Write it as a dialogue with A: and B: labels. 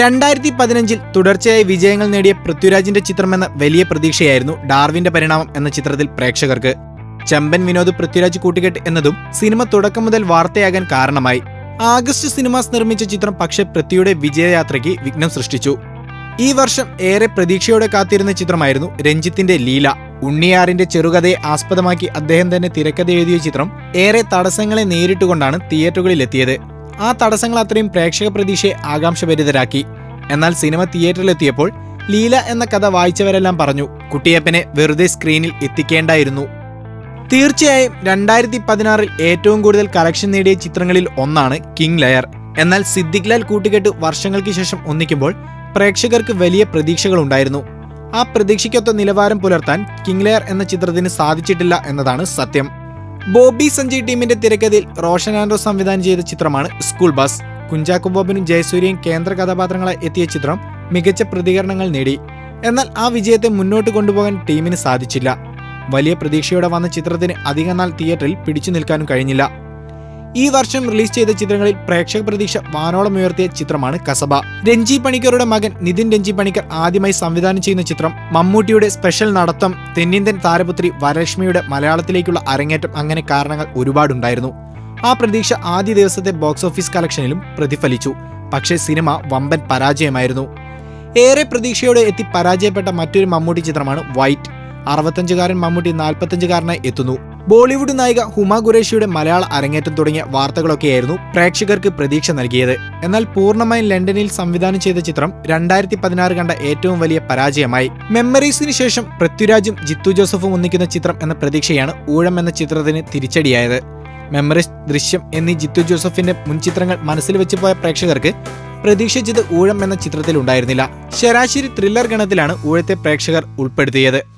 A: രണ്ടായിരത്തി പതിനഞ്ചിൽ തുടർച്ചയായി വിജയങ്ങൾ നേടിയ പൃഥ്വിരാജിന്റെ ചിത്രമെന്ന വലിയ പ്രതീക്ഷയായിരുന്നു ഡാർവിന്റെ പരിണാമം എന്ന ചിത്രത്തിൽ പ്രേക്ഷകർക്ക്. ചെമ്പൻ വിനോദ് പൃഥ്വിരാജ് കൂട്ടുകെട്ട് എന്നതും സിനിമ തുടക്കം മുതൽ വാർത്തയാകാൻ കാരണമായി. ആഗസ്റ്റ് സിനിമാസ് നിർമ്മിച്ച ചിത്രം പക്ഷെ പൃഥ്വിയുടെ വിജയയാത്രയ്ക്ക് വിഘ്നം സൃഷ്ടിച്ചു. ഈ വർഷം ഏറെ പ്രതീക്ഷയോടെ കാത്തിരുന്ന ചിത്രമായിരുന്നു രഞ്ജിത്തിന്റെ ലീല. ഉണ്ണിയാറിന്റെ ചെറുകഥയെ ആസ്പദമാക്കി അദ്ദേഹം തന്നെ തിരക്കഥ എഴുതിയ ചിത്രം ഏറെ തടസ്സങ്ങളെ നേരിട്ടുകൊണ്ടാണ് തിയേറ്ററുകളിലെത്തിയത്. ആ തടസ്സങ്ങൾ അത്രയും പ്രേക്ഷക പ്രതീക്ഷയെ ആകാംക്ഷഭരിതരാക്കി. എന്നാൽ സിനിമ തിയേറ്ററിലെത്തിയപ്പോൾ ലീല എന്ന കഥ വായിച്ചവരെല്ലാം പറഞ്ഞു കുട്ടിയപ്പനെ വെറുതെ സ്ക്രീനിൽ എത്തിക്കേണ്ടായിരുന്നു. തീർച്ചയായും രണ്ടായിരത്തി പതിനാറിൽ ഏറ്റവും കൂടുതൽ കളക്ഷൻ നേടിയ ചിത്രങ്ങളിൽ ഒന്നാണ് കിങ് ലയർ. എന്നാൽ സിദ്ദിഖ് ലാൽ കൂട്ടുകെട്ട് വർഷങ്ങൾക്ക് ശേഷം ഒന്നിക്കുമ്പോൾ പ്രേക്ഷകർക്ക് വലിയ പ്രതീക്ഷകളുണ്ടായിരുന്നു ആ പ്രതീക്ഷയ്ക്കൊത്ത നിലവാരം പുലർത്താൻ കിങ് ലയർ എന്ന ചിത്രത്തിന് സാധിച്ചിട്ടില്ല എന്നതാണ് സത്യം. ബോബി സഞ്ജയ് ടീമിന്റെ തിരക്കഥയിൽ റോഷൻ ആൻഡ്രോ സംവിധാനം ചെയ്ത ചിത്രമാണ് സ്കൂൾ ബസ്. കുഞ്ചാക്കോ ബോബനും ജയസൂര്യയും കേന്ദ്ര കഥാപാത്രങ്ങളായി എത്തിയ ചിത്രം മികച്ച പ്രതികരണങ്ങൾ നേടി. എന്നാൽ ആ വിജയത്തെ മുന്നോട്ട് കൊണ്ടുപോകാൻ ടീമിന് സാധിച്ചില്ല. വലിയ പ്രതീക്ഷയോടെ വന്ന ചിത്രത്തിന് അധികം നാൾ തിയേറ്ററിൽ പിടിച്ചു നിൽക്കാനും കഴിഞ്ഞില്ല. ഈ വർഷം റിലീസ് ചെയ്ത ചിത്രങ്ങളിൽ പ്രേക്ഷക പ്രതീക്ഷ വാനോളം ഉയർത്തിയ ചിത്രമാണ് കസബ. രഞ്ജി പണിക്കറുടെ മകൻ നിതിൻ രഞ്ജി പണിക്കർ ആദ്യമായി സംവിധാനം ചെയ്യുന്ന ചിത്രം മമ്മൂട്ടിയുടെ സ്പെഷ്യൽ നടത്തം തെന്നിന്ത്യൻ താരപുത്രി വരലക്ഷ്മിയുടെ മലയാളത്തിലേക്കുള്ള അരങ്ങേറ്റം അങ്ങനെ കാരണങ്ങൾ ഒരുപാടുണ്ടായിരുന്നു. ആ പ്രതീക്ഷ ആദ്യ ദിവസത്തെ ബോക്സ് ഓഫീസ് കളക്ഷനിലും പ്രതിഫലിച്ചു. പക്ഷേ സിനിമ വമ്പൻ പരാജയമായിരുന്നു. ഏറെ പ്രതീക്ഷയോടെ എത്തി പരാജയപ്പെട്ട മറ്റൊരു മമ്മൂട്ടി ചിത്രമാണ് വൈറ്റ്. അറുപത്തഞ്ചുകാരൻ മമ്മൂട്ടി നാൽപ്പത്തഞ്ചുകാരനായി എത്തുന്നു. ബോളിവുഡ് നായിക ഹുമ ഖുറേഷിയുടെ മലയാള അരങ്ങേറ്റം തുടങ്ങിയ വാർത്തകളൊക്കെയായിരുന്നു പ്രേക്ഷകർക്ക് പ്രതീക്ഷ നൽകിയത്. എന്നാൽ പൂർണമായും ലണ്ടനിൽ സംവിധാനം ചെയ്ത ചിത്രം രണ്ടായിരത്തി പതിനാറ് കണ്ട ഏറ്റവും വലിയ പരാജയമായി. മെമ്മറീസിന് ശേഷം പൃഥ്വിരാജും ജിത്തു ജോസഫും ഒന്നിക്കുന്ന ചിത്രം എന്ന പ്രതീക്ഷയാണ് ഊഴം എന്ന ചിത്രത്തിന് തിരിച്ചടിയായത്. മെമ്മറീസ് ദൃശ്യം എന്നീ ജിത്തു ജോസഫിന്റെ മുൻ ചിത്രങ്ങൾ മനസ്സിൽ വെച്ച് പോയ പ്രേക്ഷകർക്ക് പ്രതീക്ഷിച്ചത് ഊഴം എന്ന ചിത്രത്തിൽ ഉണ്ടായിരുന്നില്ല ശരാശരി ത്രില്ലർ ഗണത്തിലാണ് ഊഴത്തെ പ്രേക്ഷകർ ഉൾപ്പെടുത്തിയത്.